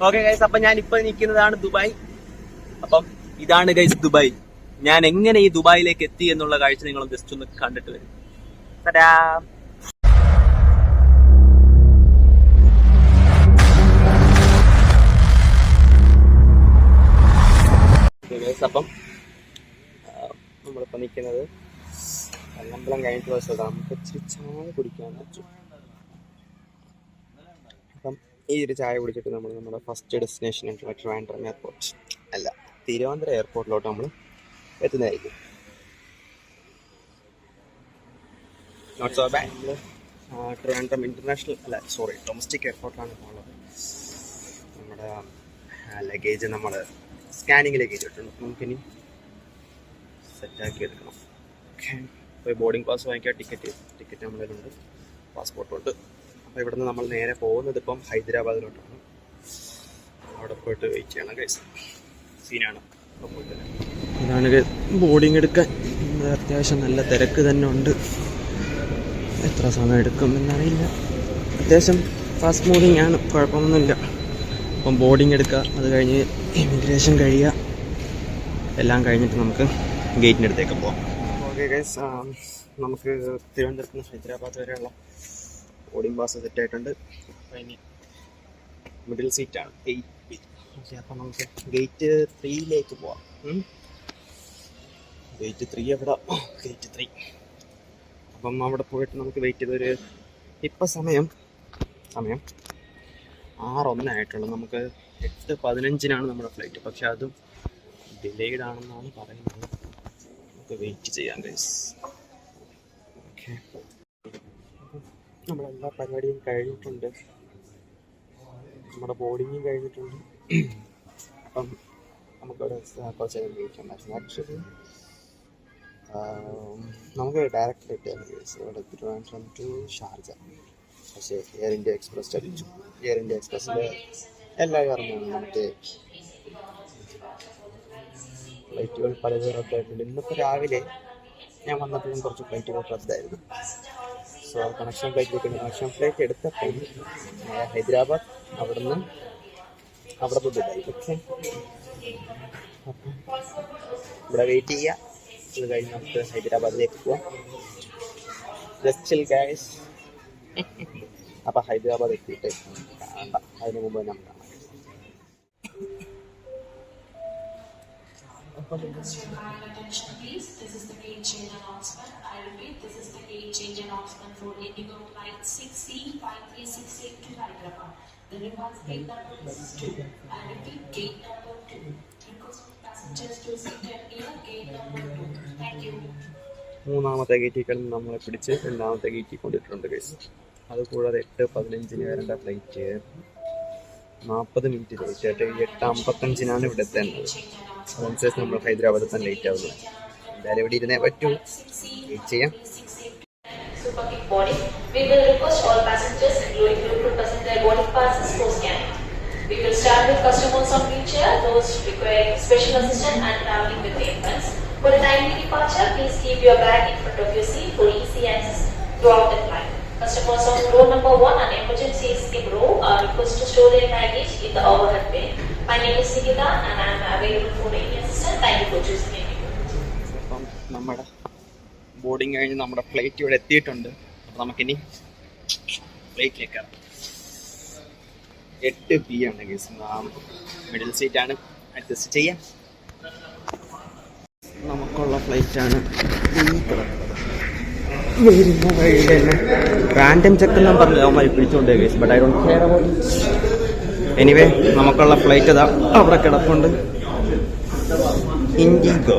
Okay guys അപ്പൊ ഞാൻ ഇപ്പൊ നിൽക്കുന്നതാണ് ദുബായ്. അപ്പം ഇതാണ് ഗൈസ് ദുബായ്. ഞാൻ എങ്ങനെ ഈ ദുബായിലേക്ക് എത്തി എന്നുള്ള കാഴ്ച നിങ്ങൾ ജസ്റ്റ് ഒന്ന് കണ്ടിട്ട് വരും. Guys, അപ്പം ആ, നമ്മളിപ്പോ നിൽക്കുന്നത് കല്ലമ്പലം കഴിഞ്ഞിട്ട് പോയ നമുക്ക് ഇച്ചിരി ചായ അപ്പം ഈ ഒരു ചായ കുടിച്ചിട്ട് നമ്മൾ നമ്മുടെ ഫസ്റ്റ് ഡെസ്റ്റിനേഷൻ ആയിട്ടുള്ള ട്രിവാൻഡ്രം എയർപോർട്ട് അല്ല തിരുവനന്തപുരം എയർപോർട്ടിലോട്ട് നമ്മൾ എത്തുന്നതായിരിക്കും. Not so bad Trivandrum international അല്ല സോറി ഡൊമസ്റ്റിക് എയർപോർട്ടിലാണ് പോകുന്നത് നമ്മുടെ ലഗേജ് നമ്മൾ സ്കാനിങ്ങിലേക്ക് ഇട്ടിട്ടുണ്ട്. നമുക്കിനി സെറ്റാക്കി എടുക്കണം. ഓക്കെ ബോർഡിംഗ് പാസ് വാങ്ങിക്കാം ടിക്കറ്റ് ടിക്കറ്റ് നമ്മളിലുണ്ട് പാസ്പോർട്ടുണ്ട് അപ്പോൾ ഇവിടുന്ന് നമ്മൾ നേരെ പോകുന്നത് ഇപ്പം ഹൈദരാബാദിലോട്ടാണ്. അവിടെ പോയിട്ട് വെയിറ്റ് ചെയ്യണം കേസ് സീനാണ് ഇതാണ് ബോർഡിംഗ് എടുക്കാൻ. അത്യാവശ്യം നല്ല തിരക്ക് തന്നെ ഉണ്ട്. എത്ര സമയം എടുക്കും എന്നറിയില്ല. അത്യാവശ്യം ഫാസ്റ്റ് മൂവിങ് ആണ്. കുഴപ്പമൊന്നുമില്ല. അപ്പം ബോർഡിംഗ് എടുക്കുക. അത് കഴിഞ്ഞ് ഇമിഗ്രേഷൻ കഴിയുക. എല്ലാം കഴിഞ്ഞിട്ട് നമുക്ക് ഗേറ്റിന്റെ അടുത്തേക്ക് പോകാം ഓക്കെ ഗൈസ് നമുക്ക് തിരുവനന്തപുരത്ത് നിന്ന് ഹൈദരാബാദ് വരെയുള്ള ബോർഡിംഗ് പാസ് സെറ്റ് ആയിട്ടുണ്ട്. ഇനി മിഡിൽ സീറ്റാണ് എയ്റ്റ് ഓക്കെ അപ്പം നമുക്ക് ഗേറ്റ് ത്രീയിലേക്ക് പോവാം. ഗേറ്റ് ത്രീ എവിടെ? ഗേറ്റ് ത്രീ അപ്പം അവിടെ പോയിട്ട് നമുക്ക് വെയിറ്റ് ചെയ്തൊരു ഇപ്പം സമയം സമയം ആറൊന്നായിട്ടുള്ളൂ. നമുക്ക് എട്ട് പതിനഞ്ചിനാണ് നമ്മുടെ ഫ്ലൈറ്റ് പക്ഷെ അതും ഡിലേഡ് ആണെന്നാണ് പറയുന്നത്. നമുക്ക് വെയിറ്റ് ചെയ്യാം ഗൈസ് ഓക്കെ നമ്മളെല്ലാ പരിപാടിയും കഴിഞ്ഞിട്ടുണ്ട്. നമ്മുടെ ബോർഡിങ്ങും കഴിഞ്ഞിട്ടുണ്ട്. അപ്പം നമുക്കൊരു കുറച്ച് നേരം ആക്ച്വലി നമുക്ക് ഡയറക്റ്റ് ഗൈസ് ഇവിടെ തിരുവനന്തപുരം ടു ഷാർജ. പക്ഷേ എയർ ഇന്ത്യ എക്സ്പ്രസ് ചലിച്ചു. എയർ ഇന്ത്യ എക്സ്പ്രസ്സിൽ എല്ലാ അറിഞ്ഞാണ് മറ്റേ ഫ്ലൈറ്റുകൾ പലതും റദ്ദായിട്ടുണ്ട് ഇന്നിപ്പോൾ രാവിലെ ഞാൻ വന്നപ്പോഴും കുറച്ച് ഫ്ലൈറ്റുകൾ റദ്ദായിരുന്നു സോ കണക്ഷൻ ഫ്ലൈറ്റ് എടുക്കുന്നു കണക്ഷൻ ഫ്ലൈറ്റ് എടുത്തപ്പോൾ ഹൈദരാബാദ് അവിടുന്ന് അവിടെ നിന്ന് ദുബായ് ഓക്കെ. അപ്പം ഇവിടെ വെയിറ്റ് ചെയ്യുക ഇത് കഴിഞ്ഞ് നമുക്ക് ഹൈദരാബാദിലേക്ക് പോവാം. ജസ്റ്റ് ഗൈസ് അപ്പൊ ഹൈദരാബാദ് എത്തിയിട്ട് അതിന് മുമ്പ് നമുക്ക് കാണാം. Attention please, this is the gate change announcement. I repeat, this is the gate change announcement for Indigo flight 6C5368 to Hyderabad. The revised gate number is 2. I repeat, gate number 2. Request passengers to sit near gate number 2. Thank you. മൂന്നാമത്തെ ഗേറ്റിൽ കിടന്ന് നമ്മളെ പിടിച്ച് രണ്ടാമത്തെ ഗേറ്റിൽ കൊണ്ടിട്ടുണ്ട് case അതുകൂടാതെ എട്ട് പതിനഞ്ചിന് വരേണ്ട ഫ്ലൈറ്റ് നാൽപ്പത് മിനിറ്റ് ലേറ്റ് ആയിട്ട് എട്ട് അമ്പത്തഞ്ചിനാണ് ഇവിടെ എത്തേണ്ടത് അതനുസരിച്ച് നമ്മൾ ഹൈദരാബാദിൽ തന്നെ ലേറ്റ് ആവുന്നത് എന്തായാലും ഇവിടെ ഇരുന്നേ പറ്റൂ വെയിറ്റ് ചെയ്യാം Super Quick boarding. We will request all passengers, including group to present their boarding passes for scanning. We will start with customers on wheelchair, those requiring special assistance and traveling with infants. For a timely departure, please keep your bag in front of your seat for easy access throughout the flight. Customers on row number one and emergency escape row are requested to store their baggage in the overhead bin. My name is Indigo. അപ്പം നമ്മുടെ boarding കഴിഞ്ഞ് നമ്മുടെ flight ഇവിടെ എത്തിയിട്ടുണ്ട്. അപ്പം നമുക്കിനി ഫ്ലൈറ്റിലേക്ക് എട്ട് P ആണ് കേസ് മിഡിൽ സീറ്റ് ആണ്. അഡ്ജസ്റ്റ് ചെയ്യാം. നമുക്കുള്ള ഫ്ലൈറ്റ് ആണ് ഈ കിടക്കുന്നത് വരുന്ന വഴി തന്നെ റാൻഡം ചെക്ക് പറഞ്ഞില്ല അവന്മാർ പിടിച്ചുകൊണ്ട് case but I don't care about anyway നമുക്കുള്ള ഫ്ലൈറ്റ് ഇതാ. അവിടെ കിടപ്പുണ്ട്. ഇൻഡിഗോ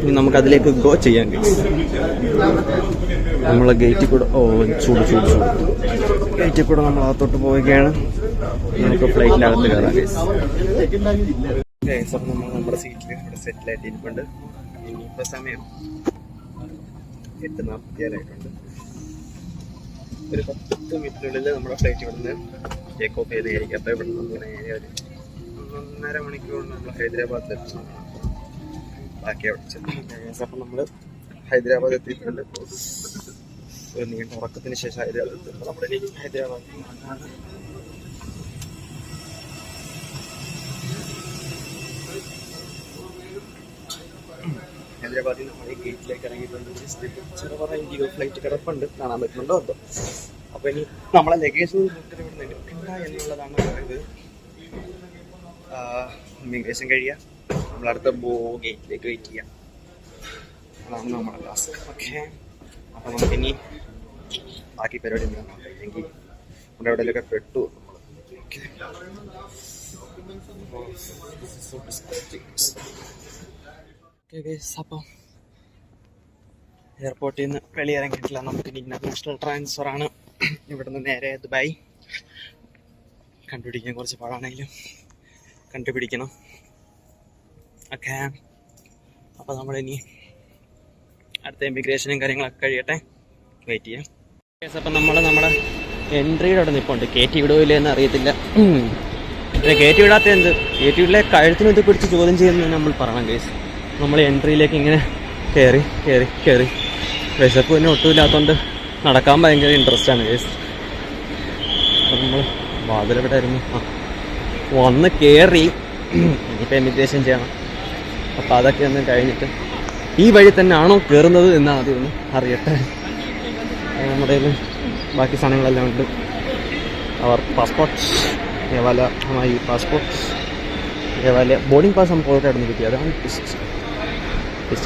ഇനി നമുക്ക് അതിലേക്ക് ഗോ ചെയ്യാൻ നമ്മളെ ഗേറ്റിൽ കൂടെ ഓ ചൂട് ചൂട് ചൂട്. ഗേറ്റിൽ കൂടെ നമ്മൾ അകത്തോട്ട് പോവുകയാണ്. നമുക്ക് ഫ്ലൈറ്റിനകത്ത് കയറാം ഗൈസ് അപ്പം നമ്മൾ നമ്മുടെ സീറ്റിൽ ഇവിടെ സെറ്റിൽ ആയിട്ടിരിപ്പുണ്ട്. ഇനിയിപ്പോൾ സമയം എട്ട് നാൽപ്പത്തിയേഴായിട്ടുണ്ട് ഒരു പത്ത് മിനിറ്റിനുള്ളിൽ നമ്മുടെ ഫ്ലൈറ്റ് ഇവിടുന്ന് ടേക്ക് ഓഫ് ചെയ്ത് ഹെലികോപ്റ്റർ ഇവിടെ നിന്ന് നേരെ ഒന്നര നമ്മൾ ഹൈദരാബാദിൽ ബാക്കി അപ്പം നമ്മൾ ഹൈദരാബാദ് എത്തിയിട്ടുണ്ട്. ഒരു നീണ്ട ഉറക്കത്തിന് ശേഷം ഹൈദരാബാദ് എത്തുമ്പോൾ നമ്മുടെ ഹൈദരാബാദ് ഹൈദരാബാദിൽ നമ്മൾ ഗേറ്റിലേക്ക് ഇറങ്ങിയിട്ടുണ്ട്. ചെറുപറ ഇൻഡിഗോ ഫ്ലൈറ്റ് കിടപ്പുണ്ട്. കാണാൻ പറ്റുന്നുണ്ടോ? എന്തോ അപ്പൊ ഇനി നമ്മളെ ലഗേജ് എന്നുള്ളതാണ് ഇമിഗ്രേഷൻ കഴിയുക നമ്മളടുത്ത ബോ ഗേറ്റിലേക്ക് വെയിറ്റ് ചെയ്യാം. അതാണ് നമ്മുടെ ക്ലാസ് ഓക്കെ. അപ്പൊ നമുക്ക് ഇനി ബാക്കി പരിപാടി എന്താണ് നോക്കാം ഇല്ലെങ്കിൽ നമ്മുടെ എവിടെയൊക്കെ പെട്ടു. അപ്പം എയർപോർട്ടിൽ നിന്ന് വെളിയിറങ്ങിയിട്ടില്ല. നമുക്ക് ഇന്റർനാഷണൽ ട്രാൻസ്ഫർ ആണ്. ഇവിടുന്ന് നേരെ ദുബായ്. കണ്ടുപിടിക്കാൻ കുറച്ച് പാടാണെങ്കിലും കണ്ടുപിടിക്കണം. ഓക്കെ. അപ്പോൾ നമ്മളിനി അടുത്ത ഇമിഗ്രേഷനും കാര്യങ്ങളൊക്കെ കഴിയട്ടെ. വെയിറ്റ് ചെയ്യാം. അപ്പം നമ്മൾ നമ്മുടെ എൻട്രിയുടെ അവിടെ നിൽപ്പുണ്ട് കയറ്റി വിടുവില്ല എന്ന് അറിയത്തില്ല പിന്നെ കയറ്റി വിടാത്ത എന്ത്? കയറ്റി വിടലെ കഴുത്തിനും ഇത് പിടിച്ച് ചോദ്യം ചെയ്യുന്നത് നമ്മൾ പറയണം കേസ് നമ്മൾ എൻട്രിയിലേക്ക് ഇങ്ങനെ കയറി കയറി കയറി വിശപ്പ് തന്നെ ഒട്ടുമില്ലാത്തതുകൊണ്ട് നടക്കാൻ ഭയങ്കര ഇൻട്രസ്റ്റ് ആണ് അപ്പം നമ്മൾ വാതിലെവിടെ ആയിരുന്നു? വന്ന് കയറി ഇനിയിപ്പോൾ എമിഗ്രേഷൻ ചെയ്യണം. അപ്പോൾ അതൊക്കെ ഒന്ന് കഴിഞ്ഞിട്ട് ഈ വഴി തന്നെ ആണോ കയറുന്നത് എന്ന് ആദ്യം ഒന്ന് അറിയട്ടെ. നമ്മുടെ ബാക്കി സാധനങ്ങളെല്ലാം ഉണ്ട്. അവർ പാസ്പോർട്ട് ഏവാല ഈ പാസ്പോർട്ട് ഏവാല ബോർഡിംഗ് പാസ് നമുക്ക് ഓൾറെഡി അവിടെ നിന്ന് കിട്ടി. അതാണ്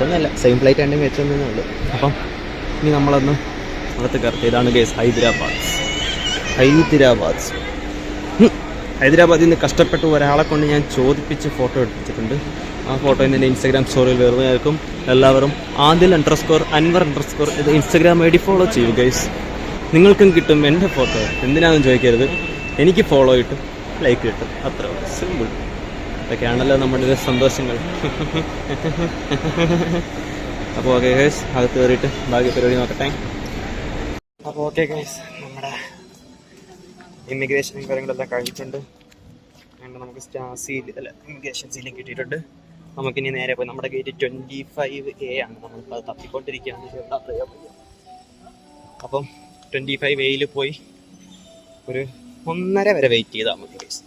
ഒന്നല്ല സെയിം ഫ്ലൈറ്റ് ആണെങ്കിൽ വെച്ചൊന്നേ ഉള്ളൂ. അപ്പം ഇനി നമ്മളൊന്ന് കയറട്ടെ ഇതാണ് ഗേസ് ഹൈദരാബാദ്. ഹൈദരാബാദ്. ഹൈദരാബാദിൽ നിന്ന് കഷ്ടപ്പെട്ട് ഒരാളെ കൊണ്ട് ഞാൻ ചോദിപ്പിച്ച് ഫോട്ടോ എടുപ്പിച്ചിട്ടുണ്ട് ആ ഫോട്ടോ എന്റെ ഇൻസ്റ്റാഗ്രാം സ്റ്റോറിയിൽ വരുന്നതായിരിക്കും എല്ലാവരും Adil under score Anwar under score ഇത് ഇൻസ്റ്റാഗ്രാം ഐ ഡി ഫോളോ ചെയ്യൂ ഗൈസ് നിങ്ങൾക്കും കിട്ടും എന്റെ ഫോട്ടോ എന്തിനാണെന്ന് ചോദിക്കരുത്. എനിക്ക് ഫോളോ കിട്ടും ലൈക്ക് കിട്ടും. അത്ര സിമ്പിൾ ഇതൊക്കെയാണല്ലോ നമ്മുടെ സന്തോഷങ്ങൾ. അപ്പോൾ ഓക്കെ ഗൈസ് അകത്ത് കയറിയിട്ട് ബാക്കി പരിപാടി നോക്കട്ടെ. അപ്പോൾ ഓക്കെ ഗൈസ് നമ്മുടെ ഇമിഗ്രേഷനും കാര്യങ്ങളെല്ലാം കഴിഞ്ഞിട്ടുണ്ട്. അതുകൊണ്ട് നമുക്ക് സ്റ്റാ സീൽ അല്ല ഇമിഗ്രേഷൻ സീലും കിട്ടിയിട്ടുണ്ട്. നമുക്കിനി നേരെ പോയി. നമ്മുടെ ഗേറ്റ് ട്വന്റി ഫൈവ് എ ആണ്. നമ്മളിപ്പോൾ അത് തപ്പിക്കൊണ്ടിരിക്കുകയാണ്. അപ്പം ട്വന്റി ഫൈവ് എയിൽ പോയി ഒരു ഒന്നര വരെ വെയിറ്റ് ചെയ്താൽ മതി ഗൈസ്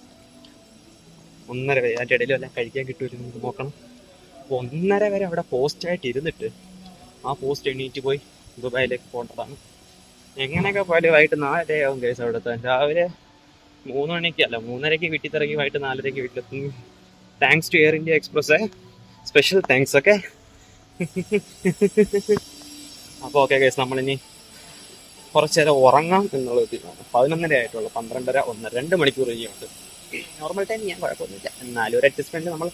ഒന്നര വരെ. അതിന്റെ ഇടയിൽ എല്ലാം കഴിക്കാൻ കിട്ടുമല്ലോ നമുക്ക് നോക്കണം. അപ്പോൾ ഒന്നര വരെ അവിടെ പോസ്റ്റായിട്ട് ഇരുന്നിട്ട് ആ പോസ്റ്റ് എണീറ്റ് പോയി ദുബായിലേക്ക് പോകേണ്ടതാണ്. എങ്ങനെയൊക്കെ പോയാലും വൈകിട്ട് നാലരയാവും കേസ് അവിടെ എത്താൻ രാവിലെ മൂന്ന് മണിക്ക് അല്ല മൂന്നരയ്ക്ക് വീട്ടിൽ ഇറങ്ങി വൈകിട്ട് നാലരയ്ക്ക് വീട്ടിലെത്തുന്നു thanks to Air India Express special thanks ഒക്കെ അപ്പോൾ ഓക്കെ കേസ് നമ്മളിനി കുറച്ച് നേരം ഉറങ്ങാം എന്നുള്ളത് തീരുമാനം. പതിനൊന്നര ആയിട്ടുള്ളൂ പന്ത്രണ്ടര ഒന്ന് രണ്ട് മണിക്കൂർ കഴിഞ്ഞുണ്ട് നോർമൽ ടൈം ഞാൻ കുഴപ്പമൊന്നുമില്ല. എന്നാലും ഒരു അഡ്ജസ്റ്റ്മെന്റ് നമ്മൾ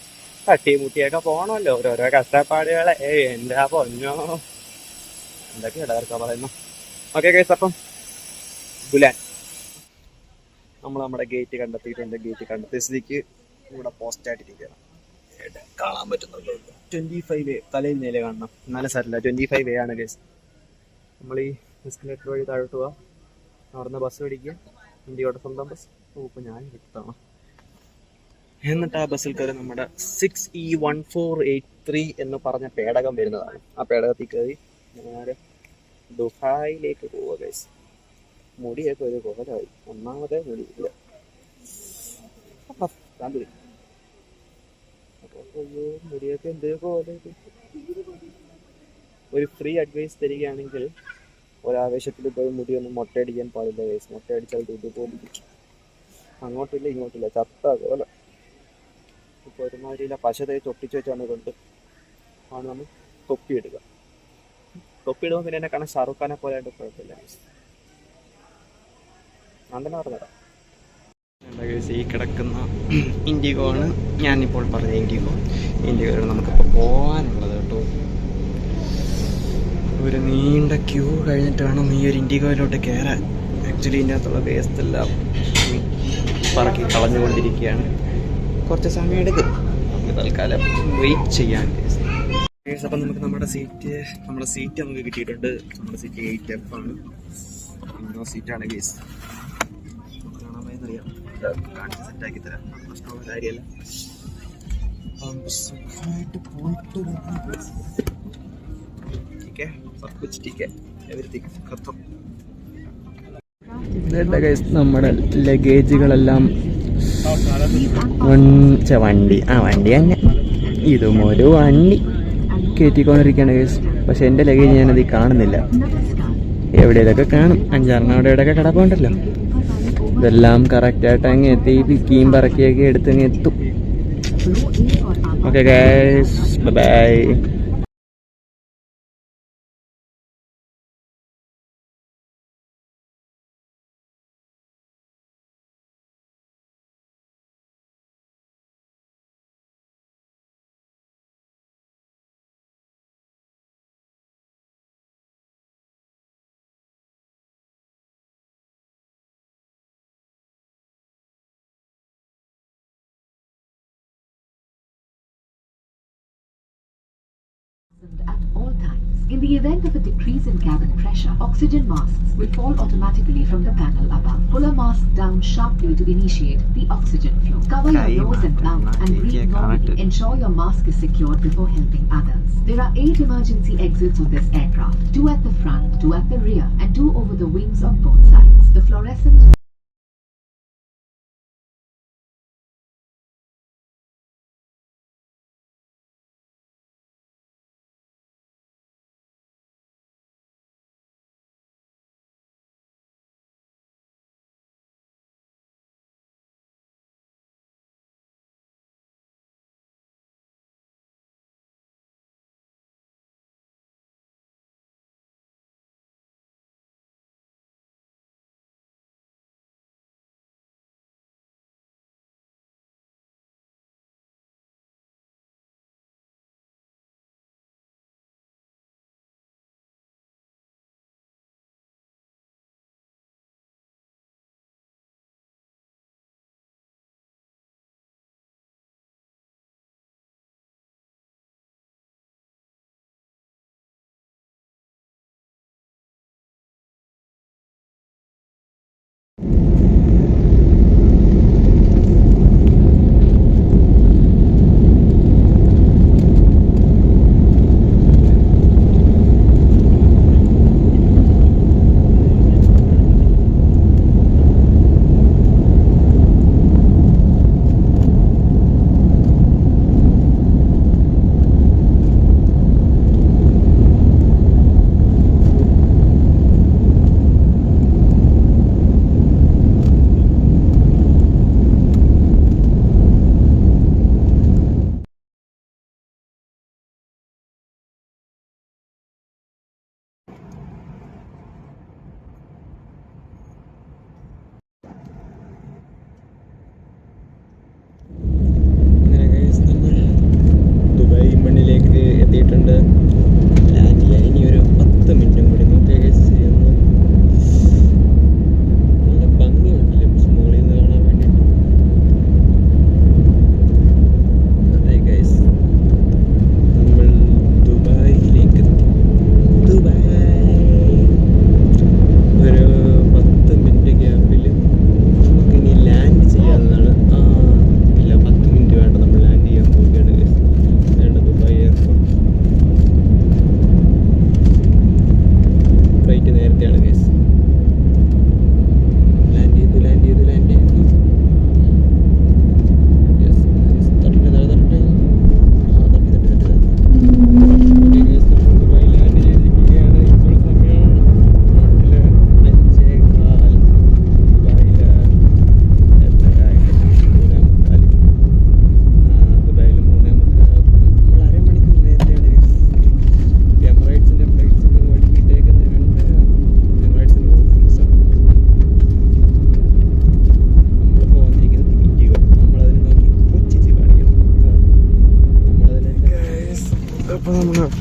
തട്ടി മുട്ടിയൊക്കെ പോകണമല്ലോ ഓരോരോ കഷ്ടപ്പാടുകളെ. ഏയ് എന്റെ പൊന്നോ? എന്തൊക്കെയാണ് ഇടവർക്കാ പറയുന്നു? ഓക്കെ കേസ് അപ്പം ഗുലാൻ നമ്മൾ നമ്മുടെ ഗേറ്റ് കണ്ടെത്തിയിട്ടുണ്ട് ഗേറ്റ് കണ്ടെത്തിയ സ്ഥിതിക്ക് ഇവിടെ പോസ്റ്റ് ആയിട്ടിരിക്കുകയാണ്. എവിടെ കാണാൻ പറ്റുന്നുണ്ടോ? ട്വന്റി ഫൈവ് തലയിൽ നേരെ കാണണം. നല്ല സാരില്ല ട്വന്റി ഫൈവ് എ ആണ് കേസ് നമ്മൾ ഈ എസ്കലേറ്റർ വഴി താഴോട്ട് പോവാം. അവിടുന്ന് ബസ് പിടിക്കുക ഇന്ത്യയുടെ സ്വന്തം ബസ് ഓ ഇപ്പൊ ഞാൻ എടുത്താണ് എന്നിട്ട് ആ ബസ്സിൽ കയറി നമ്മുടെ six E one four eight three എന്ന് പറഞ്ഞ പേടകം വരുന്നതാണ്. ആ പേടകത്തിൽ കയറി നേരെ ദുബായിലേക്ക് പോവുക ഗൈസ് മുടിയൊക്കെ ഒരു കോലായി. ഒന്നാമത്തെ മുടി. ഇല്ല. താണ്ടി മുടിയൊക്കെ എന്ത് പോലെ ഒരു ഫ്രീ അഡ്വൈസ് തരികയാണെങ്കിൽ ഒരാവേശത്തിൽ പോയി മുടിയൊന്നും മുട്ടയടിക്കാൻ പാടില്ല ഗൈസ് മുട്ടയടിച്ചാൽ ഇതുപോലെ. അങ്ങോട്ടില്ല ഇങ്ങോട്ടില്ല. ചത്ത പോലെ ഇപ്പൊ ഒരുമാതിരിയില്ല പശ തേച്ച് ഒട്ടിച്ച് വെച്ചാണ് കൊണ്ട് ആണ് നമ്മൾ തൊപ്പിയിടുക. തൊപ്പിയിടുമ്പോൾ പിന്നെ എന്നെ കാണാൻ ഷാറുഖ് ഖാനെ പോലെ ആയിട്ട് കുഴപ്പമില്ല. ഞാൻ തന്നെ ഈ കിടക്കുന്ന ഇൻഡിഗോ ആണ് ഞാനിപ്പോൾ പറഞ്ഞ ഇൻഡിഗോ. ഇൻഡിഗോയിൽ നമുക്കിപ്പോൾ പോകാനുള്ളത് കേട്ടോ. ഒരു നീണ്ട ക്യൂ കഴിഞ്ഞിട്ട് വേണം ഈ ഒരു ഇൻഡിഗോയിലോട്ട് കയറാൻ ആക്ച്വലി ഇതിന്റെ അകത്തുള്ള വേസ്റ്റ് പറക്കി കളഞ്ഞുകൊണ്ടിരിക്കുകയാണ്. കുറച്ച് സമയം എടുക്കും. നമുക്ക് തൽക്കാലം വെയിറ്റ് ചെയ്യാൻ അപ്പം നമുക്ക് നമ്മുടെ സീറ്റ് നമ്മുടെ സീറ്റ് നമുക്ക് കിട്ടിയിട്ടുണ്ട്. നമ്മുടെ സീറ്റ് എയ്റ്റ് എഫ് ആണ്. വിൻഡോ സീറ്റാണ് ഗേസ് കാണാമെന്നറിയാം കാണിച്ച് സെറ്റാക്കി തരാം. പ്രശ്നമുള്ള കാര്യമല്ല. സുഖമായിട്ട് പോയിട്ട് ടീക്കെ കുറച്ച് ടീക്കെ എവരിത്തിക്ക് നമ്മുടെ ലഗേജുകളെല്ലാം വണ്ടി. ആ വണ്ടി തന്നെ. ഇതും ഒരു വണ്ടി. കയറ്റിക്കൊണ്ടിരിക്കുകയാണ് കേസ് പക്ഷെ എന്റെ ലഗേജ് ഞാനത് കാണുന്നില്ല. എവിടെയൊക്കെ കാണും. അഞ്ചാറിന് അവിടെ ഇവിടെയൊക്കെ കിടപ്പുണ്ടല്ലോ. ഇതെല്ലാം കറക്റ്റായിട്ട് അങ്ങ് എത്തി. പിക്കിയും പറക്കിയൊക്കെ എടുത്ത് അങ്ങ് എത്തും. Okay guys bye times. In the event of a decrease in cabin pressure, oxygen masks will fall automatically from the panel above. Pull a mask down sharply to initiate the oxygen flow. Cover your nose and mouth and breathe normally. Ensure your mask is secured before helping others. There are eight emergency exits on this aircraft, two at the front, two at the rear, and two over the wings on both sides. The fluorescent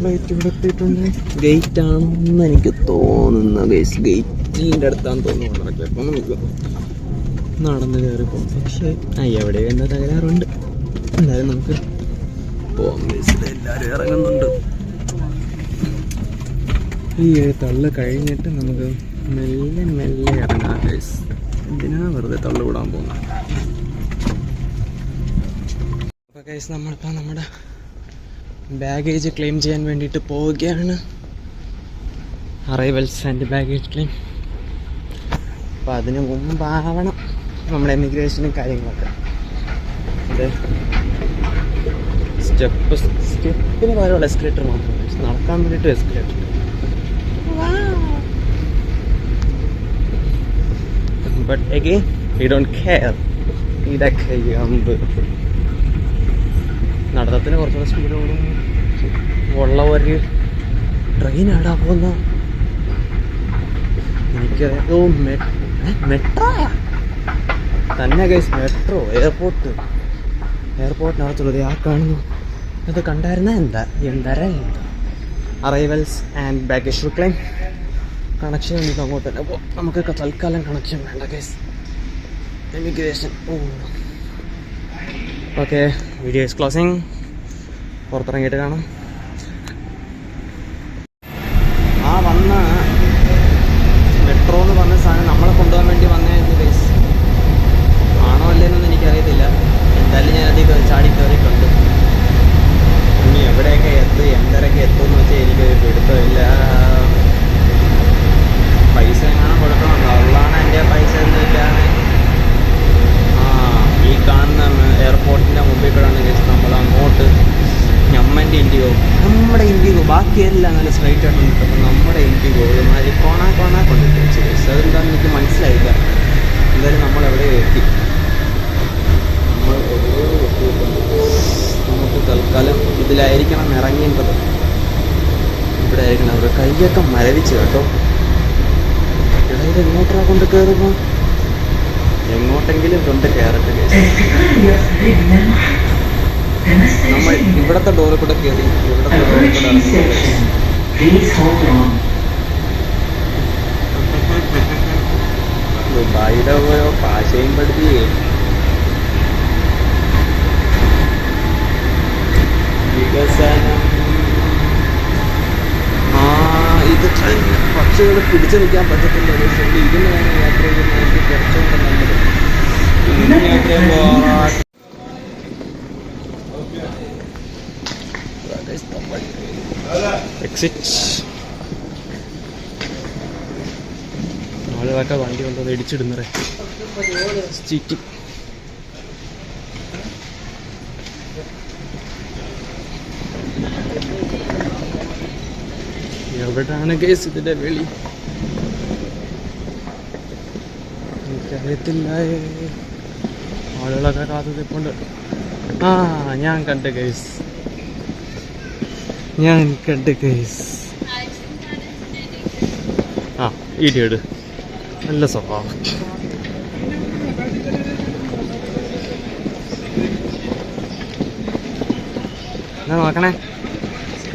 flight ഇവിടെ എത്തിയിട്ടുണ്ട്. Gate ആണെന്ന് എനിക്ക് തോന്നുന്നു guys ഗേറ്റിന്റെ അടുത്താന്ന് തോന്നുന്നു അപ്പോൾ നമുക്ക് നടന്ന് കയറി പോകും പക്ഷേ ആ എവിടെയോ എന്താ തകരാറുണ്ട്. എന്തായാലും നമുക്ക് പോകാം ബേസിൽ എല്ലാവരും ഇറങ്ങുന്നുണ്ട്. ഈ തള്ള് കഴിഞ്ഞിട്ട് നമുക്ക് മെല്ലെ മെല്ലെ ഇറങ്ങാം ഗേസ് എന്തിനാ വെറുതെ തള്ളു വിടാൻ പോകുന്നത് അപ്പോൾ ഗൈസ് നമ്മളിപ്പോൾ നമ്മുടെ ബാഗേജ് ക്ലെയിം ചെയ്യാൻ വേണ്ടിയിട്ട് പോവുകയാണ്. അറൈവൽസ് ആൻഡ് ബാഗേജ് ക്ലെയിം അപ്പോൾ അതിന് മുമ്പാവണം നമ്മുടെ എമിഗ്രേഷനും കാര്യങ്ങളൊക്കെ. ഇത് സ്റ്റെപ്പ് സ്റ്റെപ്പിന് പകരമുള്ള എസ്കലേറ്റർ മാത്രം. നടക്കാൻ വേണ്ടിയിട്ട് escalator but again we don't care ഇതൊക്കെ നടത്തത്തിന് കുറച്ചുകൂടെ സ്പീഡ് കൂടും. ഉള്ള ഒരു ട്രെയിൻ ആടാ പോകുന്ന എനിക്കറിയാം ഓ മെട്രോയാ? തന്നെ ഗൈസ് മെട്രോ എയർപോർട്ട് എയർപോർട്ടിനകത്തുള്ളത് ആ കാണുന്നു. അത് കണ്ടായിരുന്ന? എന്താ? എന്താ arrivals and baggage claim connection ഉണ്ട് അങ്ങോട്ട് തന്നെ അപ്പോൾ നമുക്കൊക്കെ തൽക്കാലം കണക്ഷൻ വേണ്ട ഗൈസ് എമിഗ്രേഷൻ ഓ. ഓക്കെ വീഡിയോ ഇസ് ക്ലോസിങ് പുറത്തിറങ്ങിയിട്ട് കാണാം ആ വന്ന മെട്രോ എന്ന് പറഞ്ഞ സാധനം നമ്മളെ കൊണ്ടുപോകാൻ വേണ്ടി വന്നതായിരുന്നു ഗൈസ് ആണോ അല്ലേന്നൊന്നും എനിക്കറിയത്തില്ല എന്തായാലും ഞാൻ അതിൽ ചാടി കയറിയിട്ടുണ്ട് ഇനി എവിടെയൊക്കെ എത്തും എന്തരൊക്കെ എത്തും എന്ന് വെച്ചാൽ എനിക്കൊരു പിടുത്തമില്ല പൈസ എങ്ങനെ കൊടുക്കണം ഉള്ളതാണ് എന്റെ പൈസ ഒന്നുമില്ലാണ് ആ ഈ കാണുന്ന എയർപോർട്ടിന്റെ മുമ്പിൽ കൂടെയാണ് ജസ്റ്റ് നമ്മൾ അങ്ങോട്ട് ഞമ്മന്റെ ഇൻഡിഗോ നമ്മുടെ ഇൻഡിഗോ ബാക്കിയെല്ലാം നല്ല സ്ട്രൈറ്റ് ആയിട്ട് ഉണ്ട് അപ്പം നമ്മുടെ ഇൻഡിഗോ ഒരുമാതിരി കോണാ കോണാ കൊണ്ടിട്ട് വെച്ച് അതെന്താണെന്ന് എനിക്ക് മനസ്സിലായില്ല എന്തായാലും നമ്മൾ എവിടെ എത്തി നമ്മൾ എവിടെയോ എത്തിയിട്ടുണ്ട് നമുക്ക് തൽക്കാലം ഇതിലായിരിക്കണം ഇറങ്ങേണ്ടത്. ഇവിടെ ആയിരിക്കണം അവരുടെ കൈയൊക്കെ മരവിച്ച് കേട്ടോ. ഇടയിൽ എങ്ങോട്ടാ കൊണ്ട് കയറുമ്പോ എങ്ങോട്ടെങ്കിലും കൊണ്ട് കയറട്ടെ. നമ്മൾ ഇവിടത്തെ ഡോറിൽ കൂടെ കയറി ഇവിടത്തെ ഡോറിൽ കൂടെ. ദുബായിയുടെ ഓരോ ഭാഷയും പഠിപ്പിയേ വികസനം ആ ഇത് പക്ഷികൾ പിടിച്ചു നിൽക്കാൻ പറ്റത്തില്ല. ഒരു ഇരുന്ന് വേണം യാത്ര ചെയ്യുന്നതായിരിക്കും കുറച്ചുകൂടെ നല്ലത് എക്സിറ്റ് ആളുകളൊക്കെ വണ്ടി കൊണ്ടുവന്ന് ഇടിച്ചിടുന്നറേ ചീറ്റി എവിടാണ് കേസ് ഇതിന്റെ വെളി. എനിക്കറിയത്തില്ല. ആളുകളൊക്കെ കാത്തു ആ ഞാൻ കണ്ട് കേസ് ഞാൻ കണ്ട് കേസ് ആ ഇടിയിട് നല്ല സ്വഭാവം. നോക്കണേ?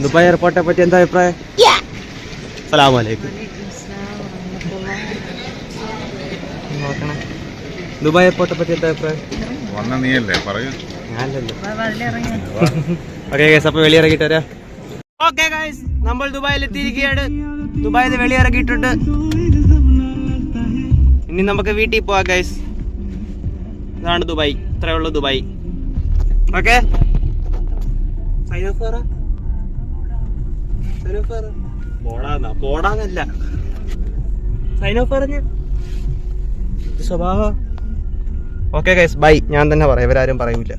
ദുബായ് എയർപോർട്ടെ പറ്റി എന്താ അഭിപ്രായം? സലാമലൈക്കും നോക്കണേ. ദുബായ് എയർപോർട്ടെ പറ്റി എന്താ അഭിപ്രായം? വന്ന നീയല്ലേ? പറയൂ. ഓക്കെ ഗൈസ് അപ്പൊ വെളിയിറങ്ങിട്ട് വരാം. ഓക്കെ ഗൈസ് നമ്മൾ ദുബായിൽ എത്തിയിരിക്കുകയാണ് ദുബായിൽ വെളിയിറങ്ങിയിട്ടുണ്ട്. ഇനി നമുക്ക് വീട്ടിൽ പോവാം ഗൈസ് ഇതാണ് ദുബായ്. ഇത്രയേ ഉള്ളൂ ദുബായ്. ഓക്കെ പോടാന്നാ. പോടാന്നല്ല. സൈൻ ഓഫ് പറഞ്ഞ സ്വഭാവ. ഓക്കെ ഗൈസ് ബൈ ഞാൻ തന്നെ പറയാം. ഇവരാരും പറയൂല.